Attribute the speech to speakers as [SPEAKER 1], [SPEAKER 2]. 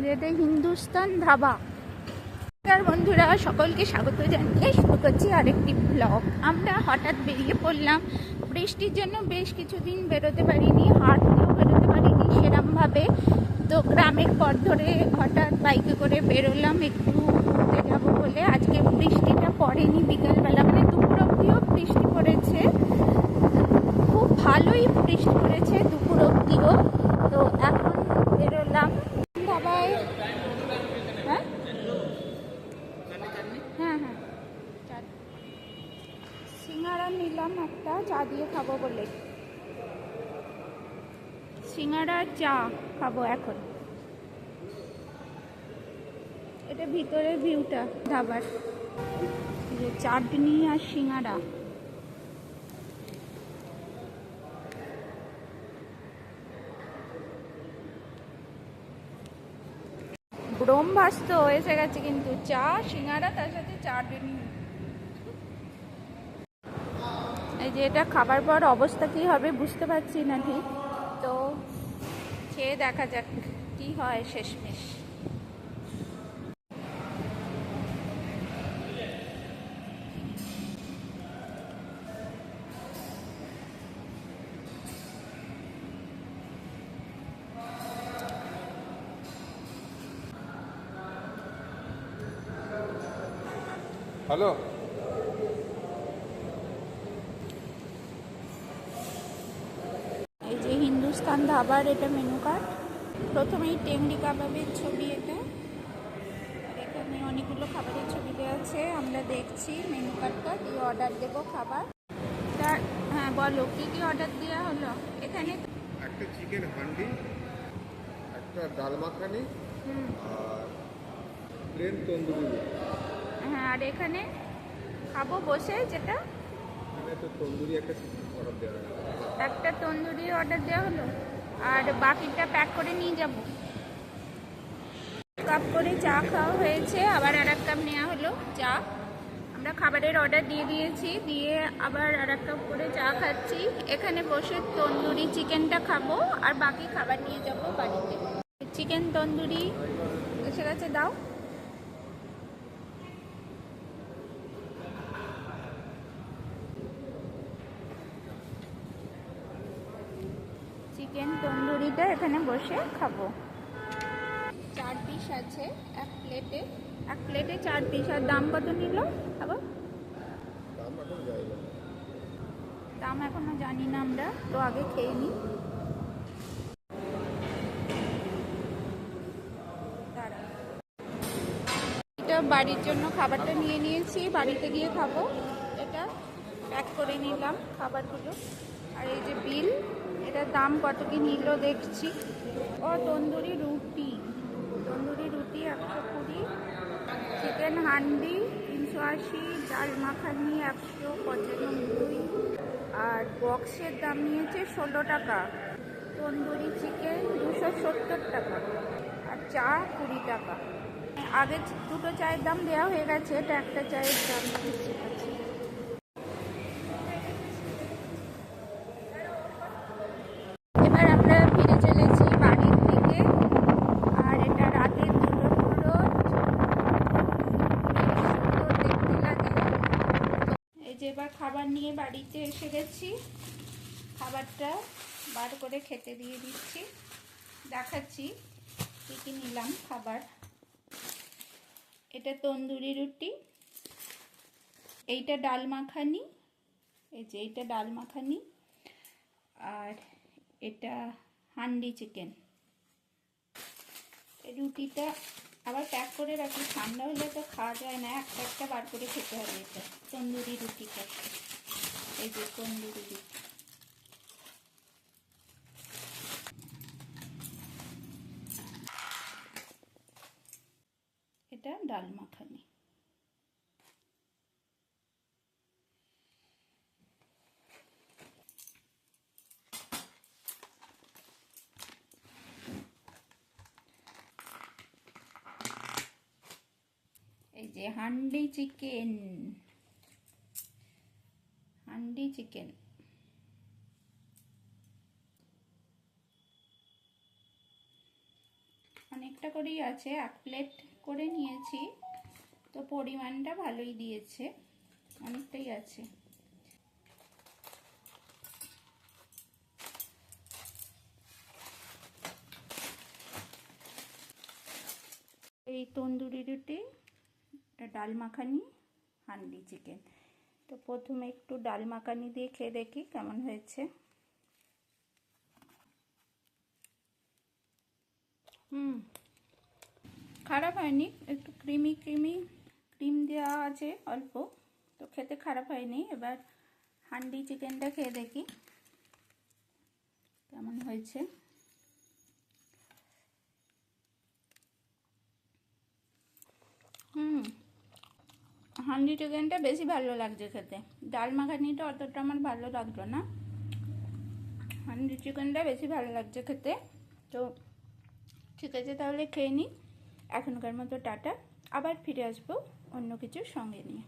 [SPEAKER 1] যেটা হিন্দুস্তান ধাবা। নমস্কার বন্ধুরা, সকলকে স্বাগত জানিয়ে শুরু করছি আরেকটি ব্লগ আমরা হঠাৎ বেরিয়ে পড়লাম। বৃষ্টির জন্য বেশ কিছুদিন বেরোতে পারিনি, হাঁটতেও বেরোতে পারিনি সেরমভাবে। তো গ্রামের পর ধরে হঠাৎ বাইকে করে বেরোলাম, একটু ঘুরতে যাব বলে। আজকে বৃষ্টিটা পড়েনি বিকালবেলা মানে দুপুর অব্দিও বৃষ্টি পড়েছে। খুব ভালোই বৃষ্টি পড়েছে দুপুর অব্দিও তো এখন বেরোলাম ধাবায় হ্যাঁ হ্যাঁ হ্যাঁ। সিঙ্গারা নিলাম একটা, চা দিয়ে খাব বলে। সিঙ্গারা চা খাব এখন। এটা ভিতরের ভিউটা ধাবার। চাটনি আর সিঙ্গারা। ব্রহ্মাস্ত এসে গেছে কিন্তু চা, সিঙ্গারা, তার সাথে চাটনি এই যে এটা খাবার পর অবস্থা কি হবে বুঝতে পারছি না ঠিক। তো খেয়ে দেখা যাক কি হয় শেষমেশ।
[SPEAKER 2] হ্যালো
[SPEAKER 1] এই যে হিন্দুস্তান ধাবার এটা মেনু কার্ড প্রথমেই টেংরি কাবাবের ছবি এটা। আর এখানে অনেকগুলো খাবারের ছবি দেওয়া আছে। আমরা দেখছি মেনু কার্ডটা দিয়ে অর্ডার দেবো খাবার। তার হ্যাঁ বলো কী কী অর্ডার দেওয়া হলো? এখানে
[SPEAKER 2] একটা চিকেন হান্ডি একটা ডাল মাখানি আর প্লেন তন্দুরি।
[SPEAKER 1] হ্যাঁ আর এখানে খাব বসে যেটা।
[SPEAKER 2] একটা
[SPEAKER 1] তন্দুরি অর্ডার দেওয়া হলো আর বাকিটা প্যাক করে নিয়ে যাব। কাপ করে চা খাওয়া হয়েছে আবার আর এক কাপ নেওয়া হলো চা। আমরা খাবারের অর্ডার দিয়ে দিয়েছি দিয়ে আবার আর এক কাপ করে চা খাচ্ছি। এখানে বসে তন্দুরি চিকেনটা খাব আর বাকি খাবার নিয়ে যাব বাড়িতে। চিকেন তন্দুরি এসে গেছে দাও। চিকেন তন্দুরিটা এখানে বসে খাব। চার পিস আছে এক প্লেটে এক প্লেটে চার পিস আর দাম কত নিল?
[SPEAKER 2] দাম এখন
[SPEAKER 1] জানি না আমরা তো আগে খেয়ে নিই। এটা বাড়ির জন্য খাবারটা নিয়ে নিয়েছি বাড়িতে গিয়ে খাব। এটা প্যাক করে নিলাম খাবারগুলো। আর এই যে বিল এটার দাম কত কি নিল দেখছি। ও, তন্দুরি রুটি। তন্দুরি রুটি একশো কুড়ি। চিকেন হান্ডি তিনশো আশি, ডাল মাখানি একশো পঁচানব্বই। আর বক্সের দাম নিয়েছে ষোলো টাকা। তন্দুরি চিকেন দুশো সত্তর টাকা আর চা কুড়ি টাকা। আগে দুটো চায়ের দাম দেওয়া হয়ে গেছে, এটা একটা চায়ের দাম। দিচ্ছে আছে এবার আমরা ফিরে চলেছি বাড়ির দিকে আর এটা রাতের দুটো পুরো দেখতে লাগে এই যে এবার খাবার নিয়ে বাড়িতে এসে গেছি, খাবারটা বার করে খেতে দিয়ে দিচ্ছি। দেখাচ্ছি কী কী নিলাম খাবার। এটা তন্দুরি রুটি, এইটা ডাল মাখানি, এই যে এইটা ডাল মাখানি, আর এটা হান্ডি চিকেন। রুটিটা আবার প্যাক করে রাখি। ঠান্ডা হলে তো খাওয়া যায় না। একটা একটা বার করে খেতে হবে এটা। তন্দুরি রুটিটা এই যে তন্দুরি রুটি এটা ডাল মাখানি এই যে হান্ডি চিকেন হান্ডি চিকেন অনেক অনেকটা করেই আছে, এক প্লেট করে নিয়েছি। তো পরিমাণটা ভালোই দিয়েছে, অনেকটাই আছে। এই তন্দুরি রুটি ডাল মাখানি, হান্ডি চিকেন। তো প্রথমে একটু ডাল মাখানি দিয়ে খেয়ে দেখি কেমন হয়েছে। হুম, খারাপ হয়নি। একটু ক্রিমি ক্রিমি, ক্রিম দেওয়া আছে অল্প। তো খেতে খারাপ হয়নি। এবার হান্ডি চিকেনটা খেয়ে দেখি কেমন হয়েছে হুম হান্ডি চিকেনটা বেশি ভালো লাগছে খেতে। ডাল মাখানিটা অতটা আমার ভালো লাগল না। হান্ডি চিকেনটা বেশি ভালো লাগছে খেতে। তো ঠিক আছে, তাহলে খেয়ে নিই এখনকার মতো টাটা। আবার ফিরে আসব অন্য কিছুর সঙ্গে নিয়ে।